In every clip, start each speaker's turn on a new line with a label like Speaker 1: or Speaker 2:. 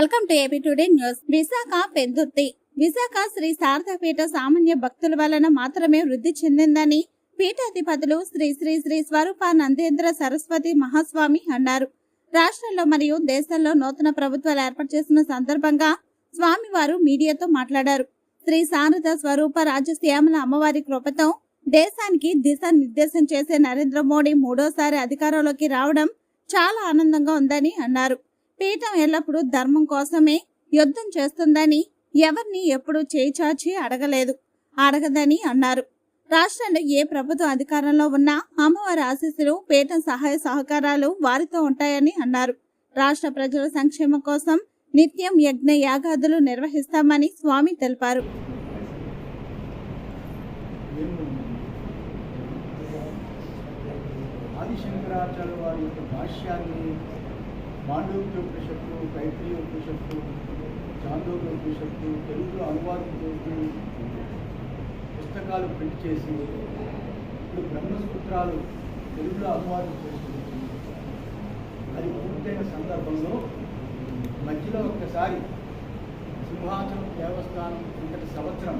Speaker 1: Welcome to AP today news. Visakha Pendurthi. Visakha Sri Sharadapeetha సామాన్య భక్తుల వలన మాత్రమే వృద్ధి చెందిందని పీఠాధిపతులు శ్రీ శ్రీ శ్రీ స్వరూప నందేంద్ర సరస్వతి మహాస్వామి అన్నారు. రాష్ట్రంలో మరియు దేశంలో నూతన ప్రభుత్వాలు ఏర్పాటు చేసిన సందర్భంగా స్వామివారు మీడియాతో మాట్లాడారు. శ్రీ శారద స్వరూప రాజశ్యామల అమ్మవారి కృపతో దేశానికి దిశానిర్దేశం చేసే నరేంద్ర మోడీ మూడోసారి అధికారంలోకి రావడం చాలా ఆనందంగా ఉందని అన్నారు. పీఠం ఎల్లప్పుడూ ధర్మం కోసమే యుద్ధం చేస్తుందని ఎవరిని ఎప్పుడూ చేయిచాచి అడగలేదు. అడగదని అన్నారు. రాష్ట్రంలో ఏ ప్రభుత్వ అధికారంలో ఉన్నా అమ్మవారి ఆశీస్సులు పీఠం సహాయ సహకారాలు వారితో ఉంటాయని అన్నారు. రాష్ట్ర ప్రజల సంక్షేమం కోసం నిత్యం యజ్ఞ యాగాదులు నిర్వహిస్తామని స్వామి తెలిపారు.
Speaker 2: ఆదిశంకరాచార్య వారి యొక్క భాష్యాన్ని మాండవ్య ఉపనిషత్తు కైత్రీయ ఉపనిషత్తు చాందోగ్య ఉపనిషత్తు తెలుగులో అనువాదం చేసి పుస్తకాలు ప్రింట్ చేసి ఇప్పుడు బ్రహ్మసూత్రాలు తెలుగులో అనువాదం చేస్తుంది అది పూర్తయిన సందర్భంలో మధ్యలో ఒక్కసారి సింహాచలం దేవస్థానం ఇంతటి సంవత్సరం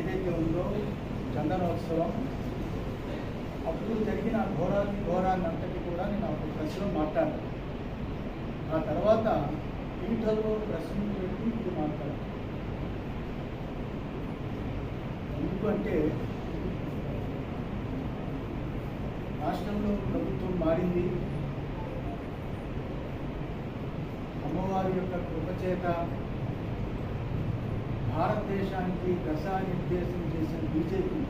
Speaker 2: ఏదైతే ఉందో చందనోత్సవం అప్పుడు జరిగిన ఘోరాన్ని ఘోరాన్ని అంతటి కూడా నేను ఒక ప్రెస్లో మాట్లాడాను. ఆ తర్వాత పీఠంలో ప్రశ్నలు పెట్టి ఇది మాట్లాడాను ఎందుకంటే రాష్ట్రంలో ప్రభుత్వం మారింది. అమ్మవారి యొక్క కృపచేత భారతదేశానికి దశానిర్దేశం చేసిన బీజేపీ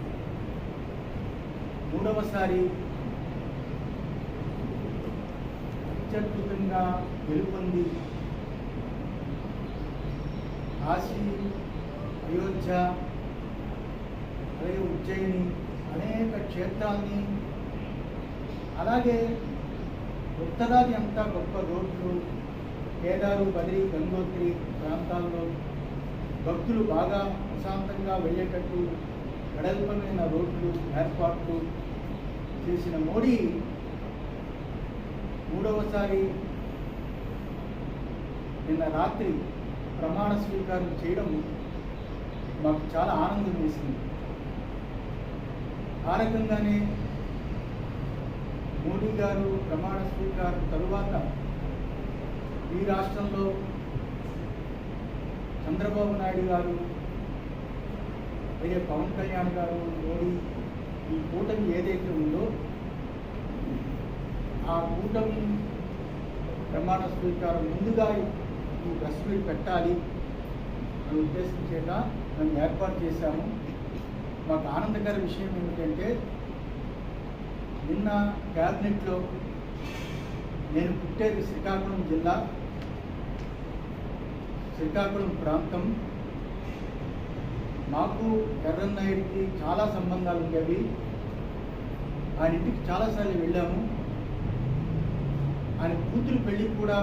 Speaker 2: మూడవసారి అత్యద్భుతంగా గెలుపొంది. కాశీ అయోధ్య అలాగే ఉజ్జయిని అనేక క్షేత్రాల్ని అలాగే ఉత్తరాది అంతా గొప్ప రోడ్లు కేదారు బద్రి గంగోత్రి ప్రాంతాల్లో భక్తులు బాగా ప్రశాంతంగా వెళ్ళేటట్టు వెడల్పమైన రోడ్లు ఏర్పాట్లు చేసిన మోడీ మూడవసారి నిన్న రాత్రి ప్రమాణ స్వీకారం చేయడం మాకు చాలా ఆనందం వేసింది. ఆ రకంగానే మోడీ గారు ప్రమాణ స్వీకారం తరువాత ఈ రాష్ట్రంలో చంద్రబాబు నాయుడు గారు అలాగే పవన్ కళ్యాణ్ గారు మోడీ ఈ కూటమి ఏదైతే ఉందో ఆ కూటమి ప్రమాణ స్వీకారం ముందుగా ఈ ప్రెస్ మీట్ పెట్టాలి అని ఉద్దేశం చేత మేము ఏర్పాటు చేశాము. మాకు ఆనందకర విషయం ఏమిటంటే నిన్న క్యాబినెట్లో నేను పుట్టేది శ్రీకాకుళం జిల్లా శ్రీకాకుళం ప్రాంతం. మాకు ఎర్రన్నాయుడికి చాలా సంబంధాలు ఉండేవి. ఆయన ఇంటికి చాలాసార్లు వెళ్ళాము. ఆయన కూతురు పెళ్ళి కూడా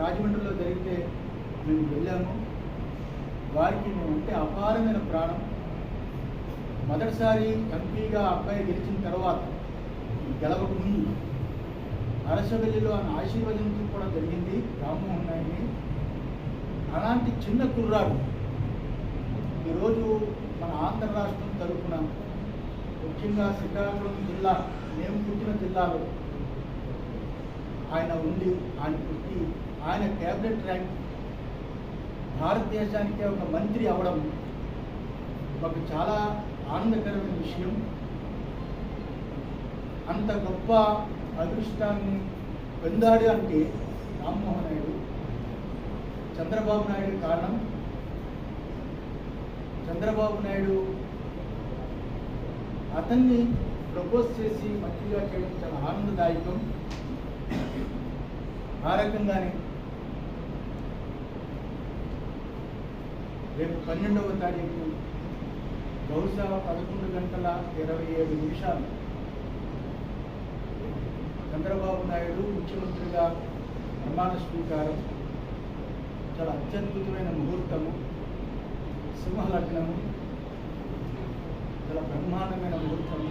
Speaker 2: రాజమండ్రిలో జరిగితే మేము వెళ్ళాము. వారికి మేమంటే అపారమైన ప్రాణం. మొదటిసారి ఎంపీగా అబ్బాయి గెలిచిన తర్వాత గెలవక ముందు అరసవెల్లిలో ఆయన ఆశీర్వదించడం కూడా జరిగింది. రామ్మోహన్ నాయుడిని. అలాంటి చిన్న కుర్రాడు ఈరోజు మన ఆంధ్ర రాష్ట్రం తరఫున ముఖ్యంగా శ్రీకాకుళం జిల్లా మేము పుట్టిన జిల్లాలో ఆయన ఉండి ఆయన పుట్టి ఆయన క్యాబినెట్ ర్యాంక్ భారతదేశానికే ఒక మంత్రి అవడం మాకు చాలా ఆనందకరమైన విషయం. అంత గొప్ప అదృష్టాన్ని పొందాడు అంటే రామ్మోహన్ నాయుడు. చంద్రబాబు నాయుడు కారణం. చంద్రబాబు నాయుడు అతన్ని ప్రపోజ్ చేసి మంత్రిగా చేయడం చాలా ఆనందదాయకం. ఆ రకంగానే రేపు పన్నెండవ తారీఖు బహుశా పదకొండు గంటల ఇరవై ఏడు నిమిషాలు. చంద్రబాబు నాయుడు ముఖ్యమంత్రిగా ప్రమాణ స్వీకారం. చాలా అత్యద్భుతమైన ముహూర్తము సింహలగ్నము చాలా బ్రహ్మాండమైన ముహూర్తము.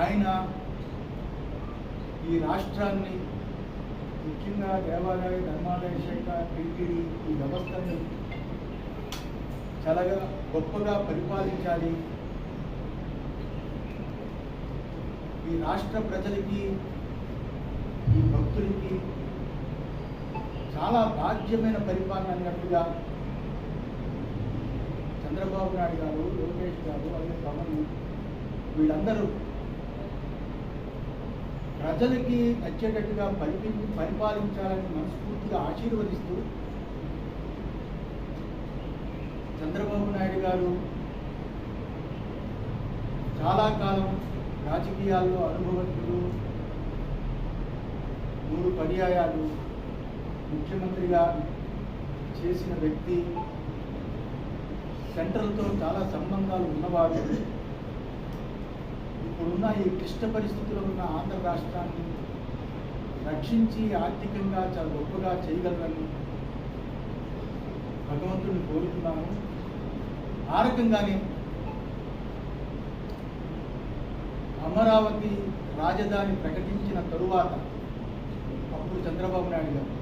Speaker 2: ఆయన ఈ రాష్ట్రాన్ని ముఖ్యంగా దేవాలయ ధర్మాదాయ శాఖ టీటీడీ ఈ వ్యవస్థని చాలా గొప్పగా పరిపాలించాలి. ఈ రాష్ట్ర ప్రజలకి ఈ భక్తులకి చాలా బాధ్యమైన పరిపాలన అన్నట్టుగా చంద్రబాబు నాయుడు గారు లోకేష్ గారు అలాగే పవన్ వీళ్ళందరూ ప్రజలకి నచ్చేటట్టుగా పరిపి పరిపాలించాలని మనస్ఫూర్తిగా ఆశీర్వదిస్తూ చంద్రబాబు నాయుడు గారు చాలా కాలం రాజకీయాల్లో అనుభవజ్ఞులు మూడు పర్యాయాలు ముఖ్యమంత్రిగా చేసిన వ్యక్తి సెంట్రల్తో చాలా సంబంధాలు ఉన్నవారు. ఇప్పుడున్న ఈ క్లిష్ట పరిస్థితిలో ఉన్న ఆంధ్ర రాష్ట్రాన్ని రక్షించి ఆర్థికంగా చాలా గొప్పగా చేయగలరని భగవంతుని కోరుతున్నాను. ఆ రకంగానే అమరావతి రాజధాని ప్రకటించిన తరువాత అప్పుడు చంద్రబాబు నాయుడు గారు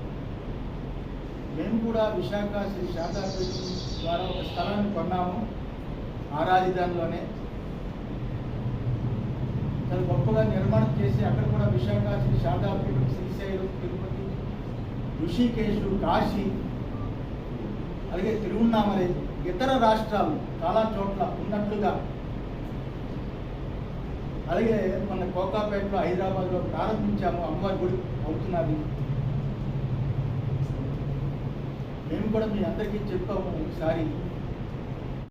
Speaker 2: మేము కూడా విశాఖ శ్రీ శారదాపీఠం ద్వారా ఒక స్థలాన్ని కొన్నాము. ఆ రాజధానిలోనే చాలా గొప్పగా నిర్మాణం చేసి అక్కడ కూడా విశాఖ శ్రీ శారదాపీఠం శ్రీశైలం తిరుపతి ఋషికేశు కాశీ అలాగే తిరువన్నామలై ఇతర రాష్ట్రాలు చాలా చోట్ల ఉన్నట్లుగా. అలాగే మన కోకాపేటలో హైదరాబాద్లో ప్రారంభించాము అమ్మవారి గుడి అవుతున్నది. మేము కూడా మీ అందరికీ చెప్పాము ఒకసారి.